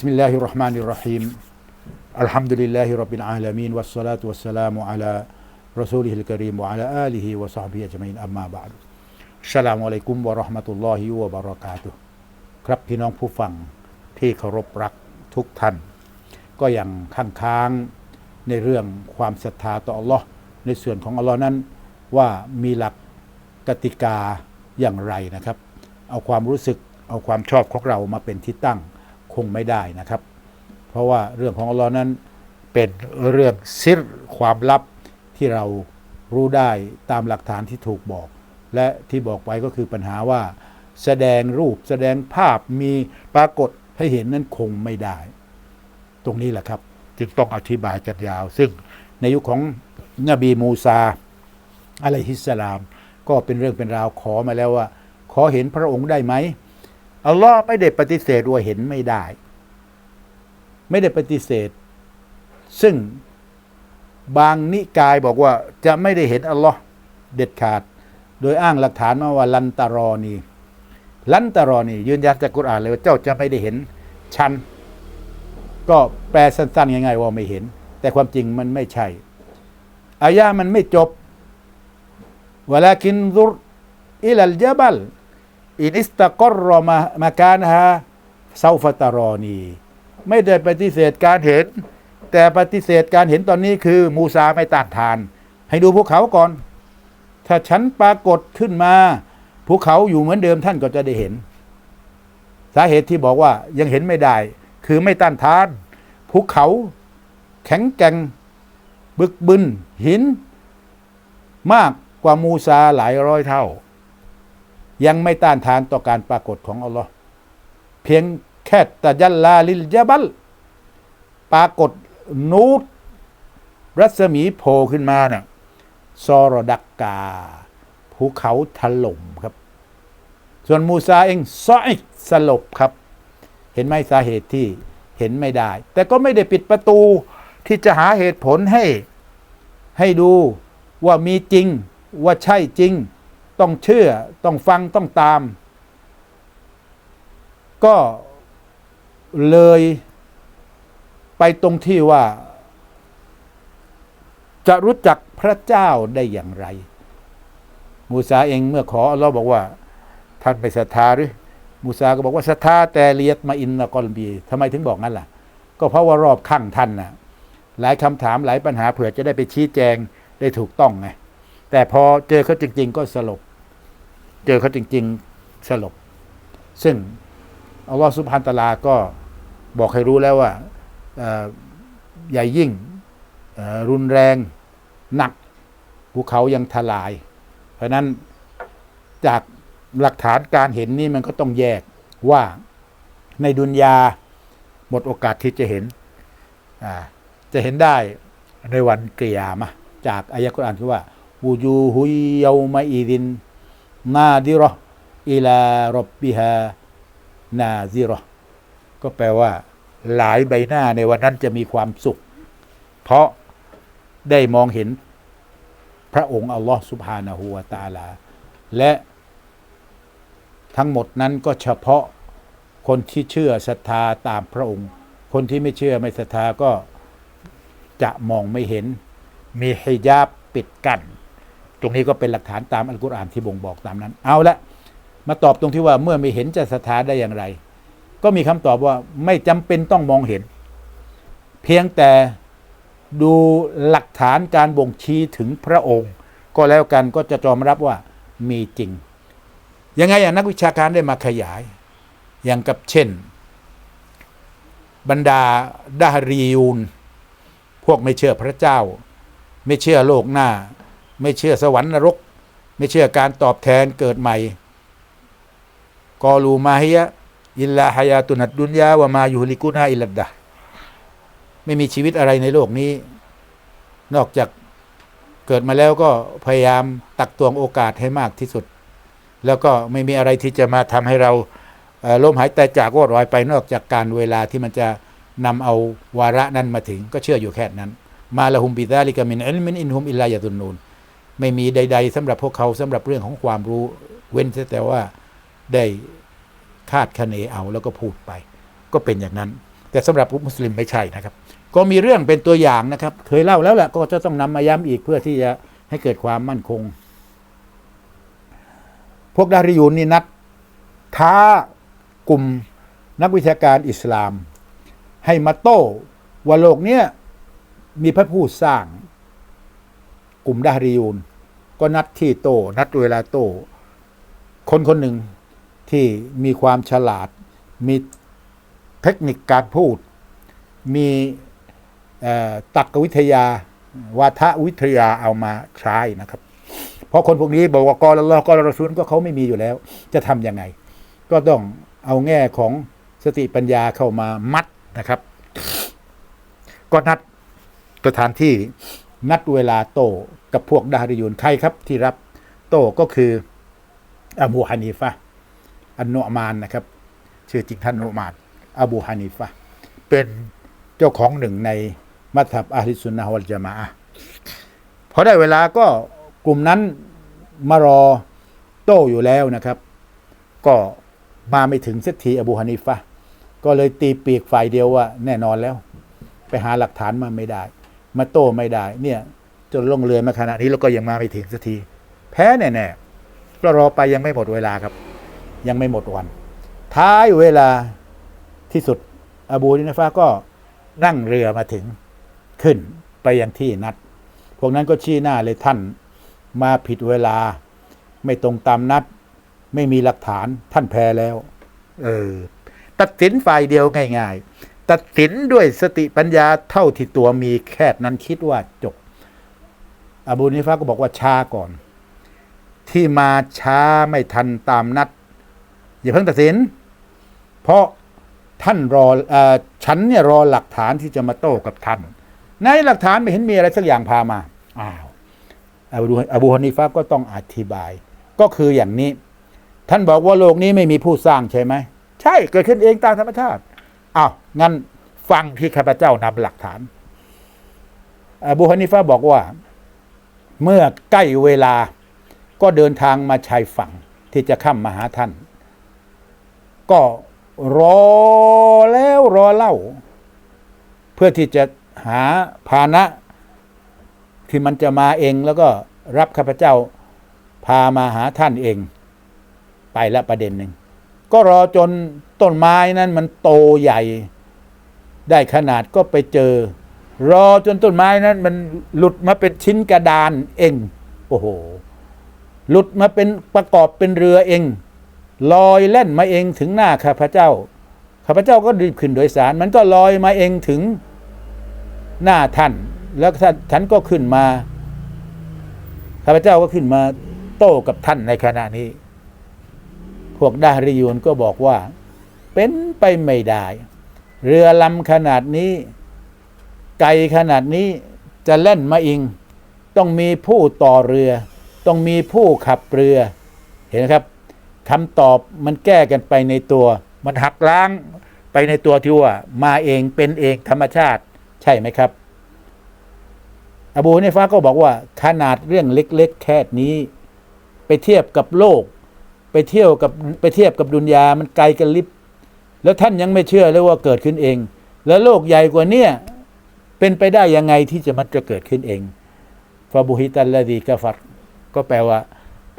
بسم الله الرحمن الرحيم الحمد لله رب العالمين والصلاة والسلام على رسوله الكريم وعلى آله وصحبه أجمعين أما بعد السلام عليكم ورحمة الله وبركاته ครับพี่น้องผู้ฟังที่เคารพรักทุกท่าน ก็ยังค้างค้างในเรื่องความศรัทธาต่ออัลลอฮ์ในส่วนของอัลลอฮ์นั้นว่ามีหลักกติกาอย่างไรนะครับ เอาความรู้สึกเอาความชอบของเรามาเป็นที่ตั้ง คงไม่ได้นะครับ เพราะว่าเรื่องของอัลลอฮ์นั้นเป็นเรื่องซิรความลับที่เรารู้ได้ตามหลักฐานที่ถูกบอก และที่บอกไปก็คือปัญหาว่า แสดงรูปแสดงภาพมีปรากฏให้เห็นนั้นคงไม่ได้ ตรงนี้แหละครับ จึงต้องอธิบายกันยาว ซึ่งในยุคของนบีมูซาอะลัยฮิสสลาม ก็เป็นเรื่องเป็นราวขอมาแล้วว่า ขอเห็นพระองค์ได้ไหม อัลลอฮ์ไม่ได้ปฏิเสธว่าเห็นไม่ได้ ไม่ได้ปฏิเสธ ซึ่งบางนิกายบอกว่าจะไม่ได้เห็นอัลลอฮ์เด็ดขาด โดยอ้างหลักฐานมาว่าลันตารอนีลันตารอนียืนยันจากกุรอานเลยว่าเจ้าจะไม่ได้เห็นฉันก็แปลสั้นๆง่ายๆว่าไม่เห็น แต่ความจริงมันไม่ใช่อายะมันไม่จบวลากินซุรอิลัลจบัล อินิสตะกรรมามาการฮะเซาฟตารอนีไม่ได้ปฏิเสธการเห็น แต่ปฏิเสธการเห็นตอนนี้คือ มูซาไม่ต้านทาน ให้ดูภูเขาก่อน ถ้าฉันปรากฏขึ้นมาภูเขาอยู่เหมือนเดิมท่านก็จะได้เห็น สาเหตุที่บอกว่ายังเห็นไม่ได้ คือไม่ต้านทานภูเขาแข็งแกร่งบึกบึนหิน มากกว่ามูซาหลายร้อยเท่า ยังไม่ต้านทานต่อการปรากฏของอัลลอฮ์เพียงแค่ตะยัลลาลิลยะบัลปรากฏนูตรัศมีโผล่ขึ้นมาเนี่ยซอรดักกา ภูเขาถล่มครับ ส่วนมูซาเองซออิกสลบครับ เห็นไหมสาเหตุที่เห็นไม่ได้ แต่ก็ไม่ได้ปิดประตูที่จะหาเหตุผลให้ ให้ดูว่ามีจริงว่าใช่จริง ต้องเชื่อต้องฟังต้องตาม ก็เลยไปตรงที่ว่า จะรู้จักพระเจ้าได้อย่างไร มูซาเองเมื่อขออัลลอฮ์บอกว่า ท่านไปศรัทธาหรือ มูซาก็บอกว่าศรัทธาแต่เลียดมาอินนะกอลบีทำไมถึงบอกงั้นล่ะ ก็เพราะว่ารอบข้างท่านน่ะหลายคำถามหลายปัญหาเผื่อจะได้ไปชี้แจงได้ถูกต้องไงแต่พอเจอเขาจริง ๆ ก็สลบ เจอเขาจริง ๆ สลบ ซึ่งอัลลอฮฺสุบฮานตะลาก็บอกให้รู้แล้วว่าใหญ่ยิ่งรุนแรงหนักภูเขายังทลาย เพราะนั้นจากหลักฐานการเห็นนี่มันก็ต้องแยกว่าในดุนยาหมดโอกาสที่จะเห็น จะเห็นได้ในวันเกียรมะจากอายะกุรอานที่ว่า วูจูฮุยเยามาอีดิน นาดิรออิลารบบิฮานาซิรอก็แปลว่า หลายใบหน้าในวันนั้นจะมีความสุข เพราะได้มองเห็นพระองค์อัลลอฮ์สุบฮานาหูวาตาลา และทั้งหมดนั้นก็เฉพาะคนที่เชื่อศรัทธาตามพระองค์ คนที่ไม่เชื่อไม่ศรัทธาก็จะมองไม่เห็น มีฮิญาบปิดกัน้น ตรงนี้ก็เป็นหลักฐานตามอัลกุรอานที่บ่งบอกตามนั้น เอาละมาตอบตรงที่ว่าเมื่อไม่เห็นจะศรัทธาได้อย่างไร ก็มีคำตอบว่าไม่จำเป็นต้องมองเห็น เพียงแต่ดูหลักฐานการบ่งชี้ถึงพระองค์ ก็แล้วกันก็จะจอมรับว่ามีจริง ยังไงอย่างนักวิชาการได้มาขยาย อย่างกับเช่น บรรดาดารียูน พวกไม่เชื่อพระเจ้า ไม่เชื่อโลกหน้า ไม่เชื่อสวรรค์นรก ไม่เชื่อการตอบแทนเกิดใหม่กอลูมาฮิยะอิลลาฮยาตุนัดดุนยาวะมายูลิกุนาอิลัดดะไม่มีชีวิตอะไรในโลกนี้ นอกจากเกิดมาแล้วก็พยายามตักตวงโอกาสให้มากที่สุด แล้วก็ไม่มีอะไรที่จะมาทำให้เราล้มหายแต่จากวอดวายไปนอกจากการเวลาที่มันจะนำเอาวาระนั้นมาถึง ก็เชื่ออยู่แค่นั้น มาละหุมบิดาลิกามินอิลมินอินหุมอิลลายาตุนนูน ไม่มีใด ๆสำหรับพวกเขาสำหรับเรื่องของความรู้ เว้นแต่ว่าได้คาดคะเนเอาแล้วก็พูดไป ก็เป็นอย่างนั้น แต่สำหรับมุสลิมไม่ใช่นะครับ ก็มีเรื่องเป็นตัวอย่างนะครับ เคยเล่าแล้วแหละก็จะต้องนำมาย้ำอีกเพื่อที่จะให้เกิดความมั่นคง พวกดาริยูนนี่นัดท้ากลุ่มนักวิชาการอิสลาม ให้มาโต้ว่าโลกเนี้ยมีพระผู้สร้างกลุ่มดาริยูน ก็นัดที่โต้นัดเวลาโต้คนคนหนึ่งที่มีความฉลาด มีเทคนิคการพูด มีตรรกวิทยาวาทวิทยาเอามาใช้นะครับ เพราะคนพวกนี้บอกว่ากอละลอกอละรซูลก็เขาไม่มีอยู่แล้ว จะทำยังไง ก็ต้องเอาแง่ของสติปัญญาเข้ามามัดนะครับ ก็นัดสถานที่ นัดเวลาโตกับพวกดาริยูนใครครับที่รับโตก็คืออบูฮานีฟะอันโนอ์มานนะครับ ชื่อจริงท่านโนอ์มานอบูฮานีฟะเป็นเจ้าของหนึ่งในมัธยับอาลิสุนนะฮ์วัลจามะพอได้เวลาก็กลุ่มนั้นมารอโต้อยู่แล้วนะครับ ก็มาไม่ถึงสักทีอบูฮานีฟะก็เลยตีปีกฝ่ายเดียวว่าแน่นอนแล้ว ไปหาหลักฐานมาไม่ได้ มาโต้ไม่ได้ เนี่ย จนลงเรือมาขณะนี้แล้วก็ยังมาไม่ถึงสักที แพ้แน่ๆก็รอไปยังไม่หมดเวลาครับ ยังไม่หมดวัน ท้ายเวลาที่สุดอบูนินฟาก็นั่งเรือมาถึงขึ้นไปยังที่นัด พวกนั้นก็ชี้หน้าเลยท่านมาผิดเวลา ไม่ตรงตามนัด ไม่มีหลักฐานท่านแพ้แล้ว เออ ตัดสินฝ่ายเดียวง่าย ตัดสินด้วยสติปัญญาเท่าที่ตัวมีแค่นั้นคิดว่าจบ อบูนิฟาก็บอกว่าช้าก่อน ที่มาช้าไม่ทันตามนัด อย่าเพิ่งตัดสิน เพราะท่านรออฉันเนี่ยรอหลักฐานที่จะมาโต้กับท่าน ในหลักฐานไม่เห็นมีอะไรสักอย่างพามาอ้าวอบูอบูฮานิฟาก็ต้องอธิบาย ก็คืออย่างนี้ ท่านบอกว่าโลกนี้ไม่มีผู้สร้างใช่ไหมใช่เกิดขึ้นเองตามธรรมชาติอ้าว งั้นฟังที่ข้าพเจ้านำหลักฐานอบูฮานิฟาบอกว่า เมื่อใกล้เวลาก็เดินทางมาชายฝั่งที่จะข้ามมาหาท่าน ก็รอแล้วรอเล่า เพื่อที่จะหาพาหนะที่มันจะมาเองแล้วก็รับข้าพเจ้าพามาหาท่านเอง ไปละประเด็นหนึ่ง ก็รอจนต้นไม้นั้นมันโตใหญ่ ได้ขนาดก็ไปเจอ รอจนต้นไม้นั้น มันหลุดมาเป็นชิ้นกระดานเองโอ้โห หลุดมาเป็นประกอบเป็นเรือเอง ลอยเล่นมาเองถึงหน้าข้าพเจ้าข้าพเจ้าก็รีบขึ้นโดยสาร มันก็ลอยมาเองถึงหน้าท่าน แล้วท่านฉันก็ขึ้นมาข้าพเจ้าก็ขึ้นมาโต้กับท่านในขณะนี้ พวกดาริยูนก็บอกว่า เป็นไปไม่ได้ เรือลำขนาดนี้ ไกลขนาดนี้จะเล่นมาเองต้องมีผู้ต่อเรือ ต้องมีผู้ขับเรือ เห็นไหมครับคำตอบมันแก้กันไปในตัว มันหักล้างไปในตัวที่ว่ามาเองเป็นเองธรรมชาติใช่ไหมครับ อบูฮนิฟาก็บอกว่า ขนาดเรื่องเล็ก ๆ แค่นี้ ไปเทียบกับโลก ไปเที่ยวกับไปเทียบกับดุนยามันไกลกันลิบ แล้วท่านยังไม่เชื่อเลยว่าเกิดขึ้นเอง แล้วโลกใหญ่กว่าเนี้ยเป็นไปได้ยังไงที่จะมันจะเกิดขึ้นเองฟาบุฮิตัลลาดีกาฟัดก็แปลว่า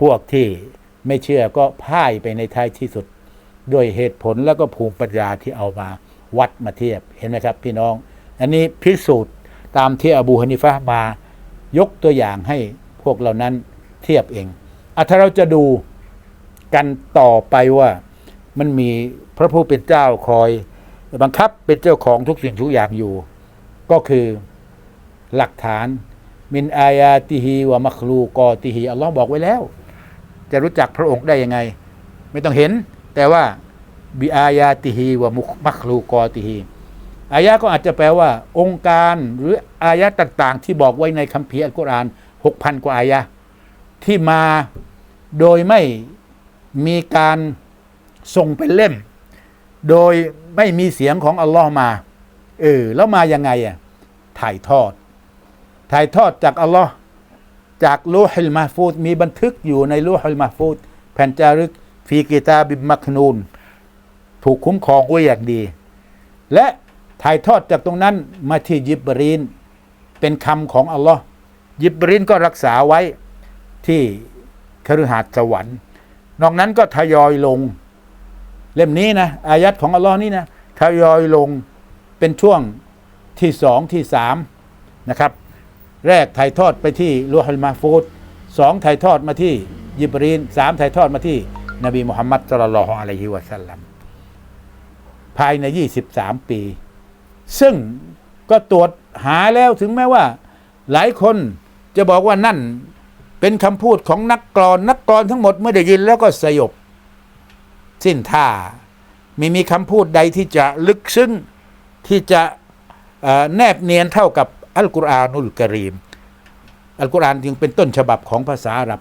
พวกที่ไม่เชื่อก็พ่ายไปในท้ายที่สุด ด้วยเหตุผลแล้วก็ภูมิปัญญาที่เอามาวัดมาเทียบเห็นไหมครับ พี่น้อง อันนี้พิสูจน์ตามที่อบูฮานิฟะมายกตัวอย่างให้พวกเหล่านั้นเทียบเองอะถ้าเราจะดูกันต่อไปว่า มันมีพระผู้เป็นเจ้าคอย บังคับเป็นเจ้าของทุกสิ่งทุกอย่างอยู่ ก็คือหลักฐาน มินอายาติฮีวะมัคลูกอติฮีอัลลอฮ์บอกไว้แล้ว จะรู้จักพระองค์ได้ยังไง ไม่ต้องเห็น แต่ว่าบิอายาติฮีวะมุมัคลูกอติฮีอายะก็อาจจะแปลว่า องค์การหรืออายะต่าง ๆ ที่บอกไว้ในคัมภีร์อัลกุรอานหกพันกว่าอายะที่มาโดยไม่มีการ ส่งเป็นเล่ม โดยไม่มีเสียงของอัลลอฮ์มาเออแล้วมายังไงอะถ่ายทอด ถ่ายทอดจากอัลลอฮ์จากลูฮิลมาฟูดมีบันทึกอยู่ในลูฮิลมาฟูดแผ่นจารึกฟีกิตาบิมมักนูน ถูกคุ้มครองไว้อย่างดี และถ่ายทอดจากตรงนั้นมาที่ยิบรีน เป็นคำของอัลลอฮ์ยิบรีนก็รักษาไว้ที่คฤหาสน์สวรรค์ นอกนั้นก็ทยอยลง เล่มนี้นะอายัดของอัลลอฮ์นี่นะทยอยลงเป็นช่วงที่สองที่สามนะครับ แรกถ่ายทอดไปที่ลูฮัลมาฟูดสองถ่ายทอดมาที่ยิบรีนสามถ่ายทอดมาที่ นบีมุฮัมมัดสุลลัลฮุอะลัยฮิวะสัลลัมภายใน 23 ปี ซึ่งก็ตรวจหาแล้วถึงแม้ว่า หลายคนจะบอกว่านั่นเป็นคำพูดของนักกรอนนักกรอนทั้งหมดเมื่อได้ยินแล้วก็สยบ สิ้นท่า ไม่มีคำพูดใดที่จะลึกซึ้งที่จะแนบเนียนเท่ากับอัลกุรอานุลกรีม อัลกุรอานจึงเป็นต้นฉบับของภาษาอาหรับ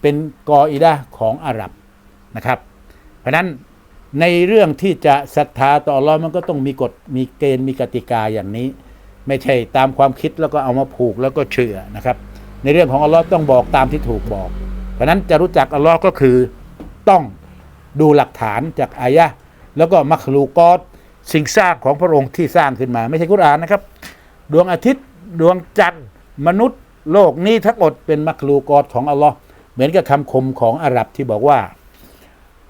เป็นกออิดะของอาหรับนะครับ เพราะนั้นในเรื่องที่จะศรัทธาต่ออัลลอฮ์มันก็ต้องมีกฎมีเกณฑ์มีกติกาอย่างนี้ ไม่ใช่ตามความคิดแล้วก็เอามาผูกแล้วก็เชื่อนะครับ ในเรื่องของอัลลอฮ์ต้องบอกตามที่ถูกบอก เพราะนั้นจะรู้จักอัลลอฮ์ก็คือต้อง ดูหลักฐานจากอายะแล้วก็มัคลูกอตสิ่งสร้างของพระองค์ที่สร้างขึ้นมา ไม่ใช่กุรอานนะครับ ดวงอาทิตย์ดวงจันทร์มนุษย์ โลกนี้ทั้งหมดเป็นมัคลูกอตของอัลลอฮ์เหมือนกับคำคมของอาหรับที่บอกว่า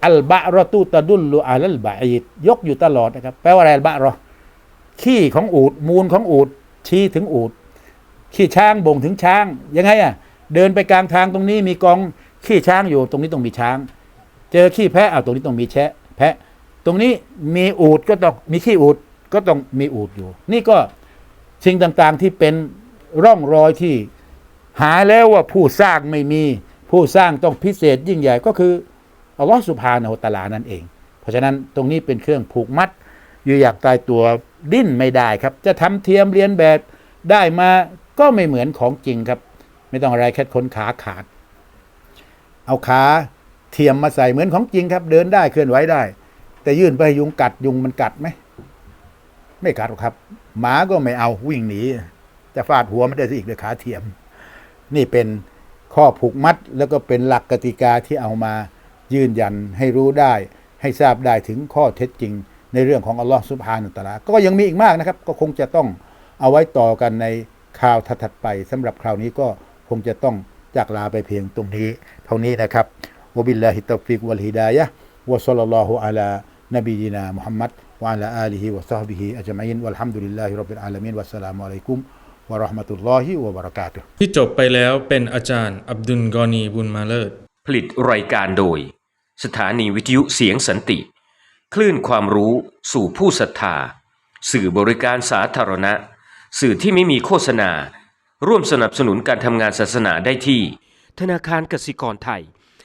อัลบะรอตูตะดุลลูอาลัลบะอีดยกอยู่ตลอดนะครับแปลว่าอะไรอัลบะรอขี้ของอูดมูลของอูดชี้ถึงอูดขี้ช้างบ่งถึงช้างยังไงอะเดินไปกลางทางตรงนี้มีกองขี้ช้างอยู่ตรงนี้ต้องมีช้าง เจอขี้แพะเอาตรงนี้ต้องมีแชะ แพะ ตรงนี้มีอูดก็ต้องมีขี้อูดก็ต้องมีอูดอยู่ นี่ก็สิ่งต่างๆที่เป็นร่องรอยที่หาแล้วว่าผู้สร้างไม่มีผู้สร้างต้องพิเศษยิ่งใหญ่ก็คืออัลลอฮฺสุภาณตลานั่นเอง เพราะฉะนั้นตรงนี้เป็นเครื่องผูกมัด อยู่อยากตายตัวดิ้นไม่ได้ครับ จะทำเทียมเรียนแบบได้มาก็ไม่เหมือนของจริงครับ ไม่ต้องอะไรแค่คนขาขาด เอาขา เทียมมาใส่เหมือนของจริงครับ เดินได้เคลื่อนไหวได้ แต่ยื่นไปยุงกัดยุงมันกัดไหมไม่กัดหรอกครับ หมาก็ไม่เอาวิ่งหนีจะฟาดหัวไม่ได้สิอีกเลยขาเทียม นี่เป็นข้อผูกมัดแล้วก็เป็นหลักกติกาที่เอามายืนยันให้รู้ได้ ให้ทราบได้ถึงข้อเท็จจริง ในเรื่องของอัลลอฮฺสุบฮานุตะลา ก็ยังมีอีกมากนะครับ ก็คงจะต้องเอาไว้ต่อกันในข่าวถัดๆไปสำหรับคราวนี้ก็คงจะต้องจากลาไปเพียงตรงนี้ เท่านี้นะครับ วะบิลลาฮิตตอฟิกวัลฮิดายะห์วะซัลลัลลอฮุอะลานบียินามุฮัมมัดวะอะลาอาลิฮิวะซอฮบิฮิอัจมัยนวัลฮัมดุลิลลาฮิร็อบบิลอาลามีนวัสสลามุอะลัยกุมวะเราะห์มะตุลลอฮิวะบะเราะกาตุฮ์ที่จบไปแล้วเป็นอาจารย์ อับดุลกอนีบุญมาเลิศผลิตรายการโดย สถานีวิทยุเสียงสันติ คลื่นความรู้สู่ผู้ศรัทธา สื่อบริการสาธารณะ สื่อที่ไม่มีโฆษณา ร่วมสนับสนุนการทำงานศาสนาได้ที่ ธนาคารกสิกรไทย